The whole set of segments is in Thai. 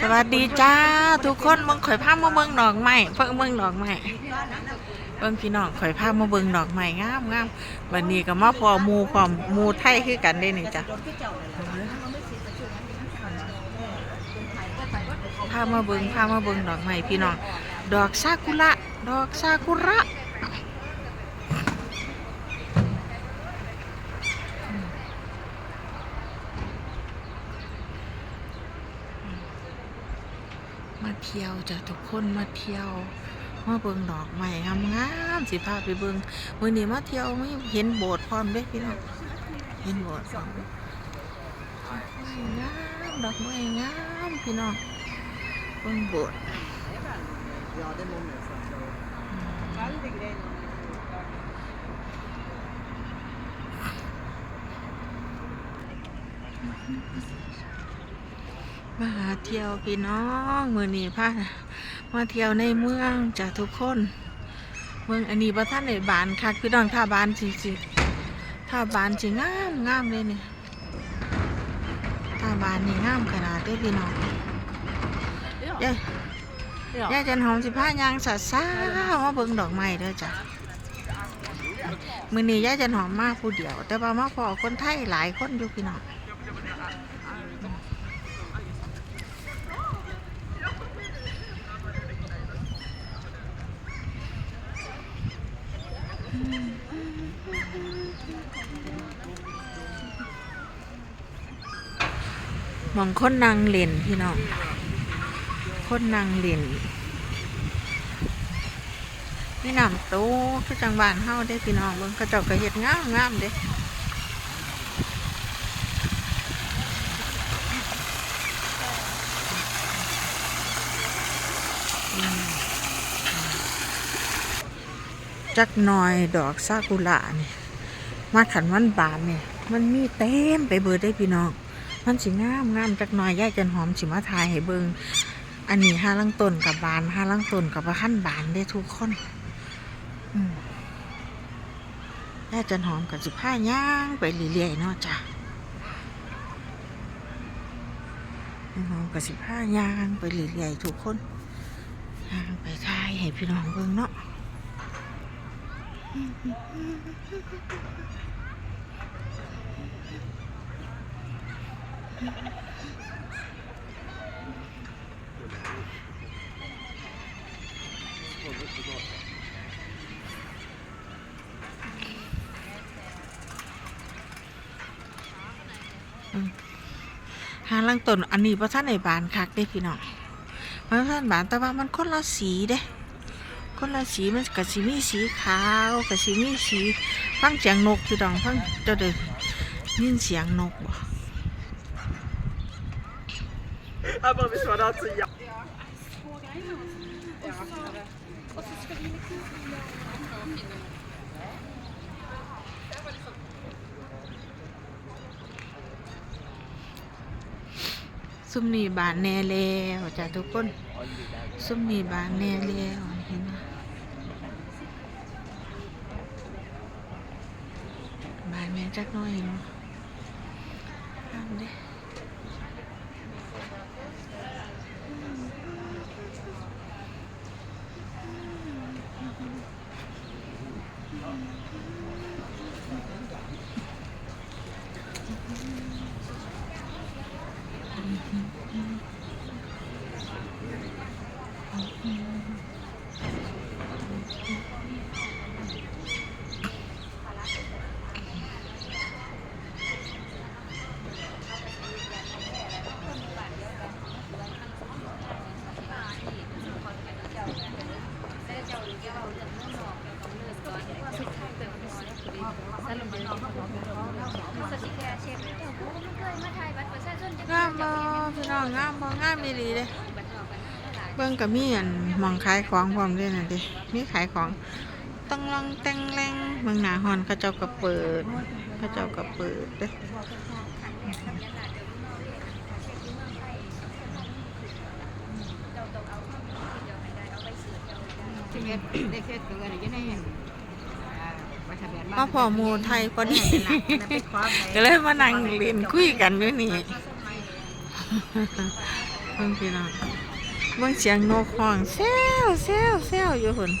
สวัสดีจ้าทุกคนมึงข่อยพามาเบิ่งดอกไม้เพิ่งเบิ่งดอกไม้เบิ่งพี่น้องข่อยพามาเบิ่งดอกไม้งามงามวันนี้ก็มาพอมูพร้อมหมูไทยคือกันได้นี่จ้ะพามาเบิ่งพามาเบิ่งดอกไม้พี่น้องดอกซากุระดอกซากุระ มาเที่ยวจ้ะทุกคนมาเที่ยวมาเบิ่งดอกไม้งามๆสิพาไปเบิ่งมื้อนี้มาเที่ยวไม่เห็นโบสถ์พร้อมด้พี่น้องเห็นโบสถ์พร้อมงามดอกไม้งามพี่น้องเบิ่งโบสถ์มาหาเที่ยวพี่น้องมื้อนี้พามาเที่ยวในเมืองจ้ะทุกคน เมืองอันนี้บ่ทันได้บานคักพี่น้องถ้าบานสิสิถ้าบานสิงามงามเลยเนี่ยถ้าบานนี่งามขนาดเด้อพี่น้องยายยายจันหอมสิพายางสะซ่ามาเบิ่งดอกไม้เด้อจ้ะมื้อนี้ยายจันหอมมาผู้เดียว แต่ว่ามาพอคนไทยหลายคนอยู่พี่น้อง มองคนนางเล่นพี่น้องคนนางเล่นนี่น้ำโตคือจังหวานเฮาได้พี่น้องเบิ่งกระจกกระเห็ดงามงามเด้ จักหน่อยดอกซากุระเนี่ยมาขันวันบานเนี่ยมันมีเต็มไปเบิดได้พี่น้องมันสิงามงามจักหน่อยย่ายจันหอมสิมาทายให้เบิงอันนี้ห้าลังต้นกับบานห้าลังต้นกับขั้นบานได้ทุกคนอืมย่ายจันหอมกับสิผ้าย่างไปเรื่อยๆเนาะจ้ะย่าหอมกับสิผ้าย่างไปเรื่อยๆทุกคนย่างไปทายให้พี่น้องเบิงเนาะ หาลังต้นอันนี้พระท่านในบานคักได้พี่น้องพระท่านบานแต่ว่ามันคนละสีเด้ คนละสีมันกับสีมีสีขาวกับสีมีสีฟังเสียงนกพี่น้องฟังเจะได้ยินเสียงนกบ่ Aber vi svarar alltså ja. ซุ่มนี่บานแน่แล้วจ้ะทุกคนซุ่มนี่บานแน่แล้ว เห็นไหมบายแม่จักน้อยเนาะทำดิ งามบ่พี่น้องงามบ่งามดีดีเลยเบิ่งกับมีอันหมองขายของพร้อมด้วยน่ะดิมีขายของต้องลองแต่งแรงเมืองหนาฮอนเขาเจ้าก็เปิดเขาเจ้าก็เปิดเด้อได้เช็ดตัวอะไรยังไงมา ทะเบียนมาพอหมูไทยพอดี ไปคว้าไปก็เลยมานั่งเรียนคุยกันด้วยนี่เบิ่งพี่น้องเบิ่งเสียงนกห้องแซวแซวแซวอยู่หุ่น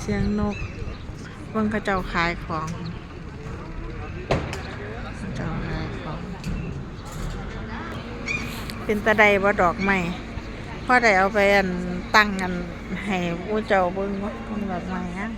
เสียงนกเบิ่งเขาเจ้าขายของเขาเจ้าขายของ เป็นตะไดบ่ดอกไม้พ่อได้เอาไปอันตั้งกันให้ผู้เจ้าเบิ่งว่ามันแบบไม้อะ